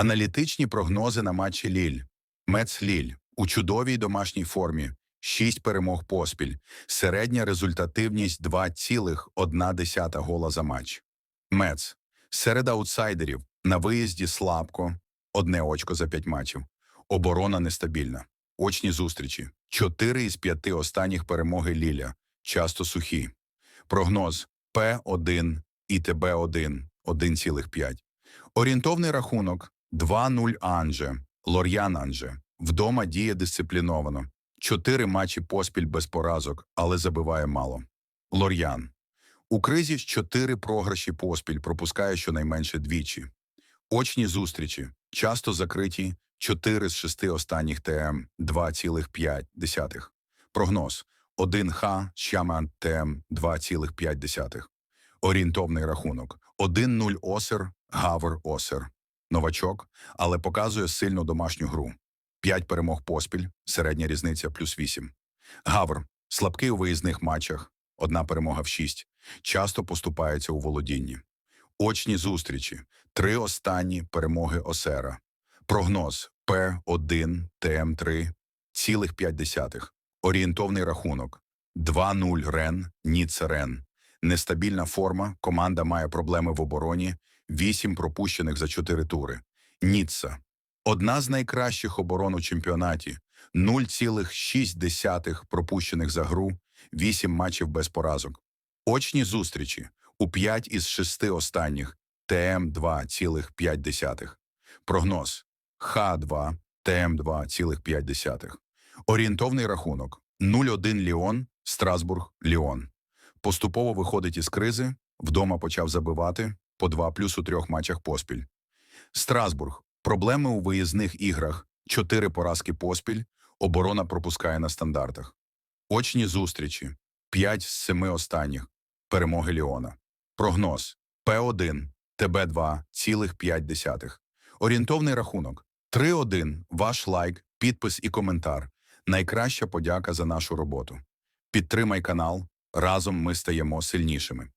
Аналітичні прогнози на матчі Ліль. Мец Ліль у чудовій домашній формі. 6 перемог поспіль. Середня результативність 2,1 гола за матч. Мец. Серед аутсайдерів. На виїзді слабко. Одне очко за 5 матчів. Оборона нестабільна. Очні зустрічі. 4 із 5 останніх перемоги Ліля. Часто сухі. Прогноз П1 і ТБ1 1,5. Орієнтовний рахунок 2-0 Анже, Лор'ян Анже. Вдома діє дисципліновано. Чотири матчі поспіль без поразок, але забиває мало. Лор'ян. У кризі чотири програші поспіль пропускає щонайменше двічі. Очні зустрічі. Часто закриті 4 з 6 останніх ТМ 2,5. Прогноз 1Х Щаман ТМ 2,5. Орієнтовний рахунок 1-0 Осер, Гавр Осер. Новачок, але показує сильну домашню гру. 5 перемог поспіль, середня різниця плюс 8. Гавр слабкий у виїзних матчах, одна перемога в 6. Часто поступається у володінні. Очні зустрічі. Три останні перемоги Осера. Прогноз П1 ТМ3 цілих 5. Орієнтовний рахунок 2-0 Рен, Ніцца Рен. Нестабільна форма, команда має проблеми в обороні, 8 пропущених за 4 тури. Ніцца. Одна з найкращих оборон у чемпіонаті. 0,6 пропущених за гру, 8 матчів без поразок. Очні зустрічі у 5 із 6 останніх ТМ 2,5. Прогноз Х2 ТМ 2,5. Орієнтовний рахунок 0-1 Ліон, Страсбург, Ліон. Поступово виходить із кризи, вдома почав забивати по 2 плюс у трьох матчах поспіль. Страсбург. Проблеми у виїзних іграх, 4 поразки поспіль, оборона пропускає на стандартах. Очні зустрічі, 5 з 7 останніх, перемоги Ліона. Прогноз П1, ТБ2, цілих 5. Орієнтовний рахунок 3-1, ваш лайк, підпис і коментар. Найкраща подяка за нашу роботу. Підтримай канал, разом ми стаємо сильнішими.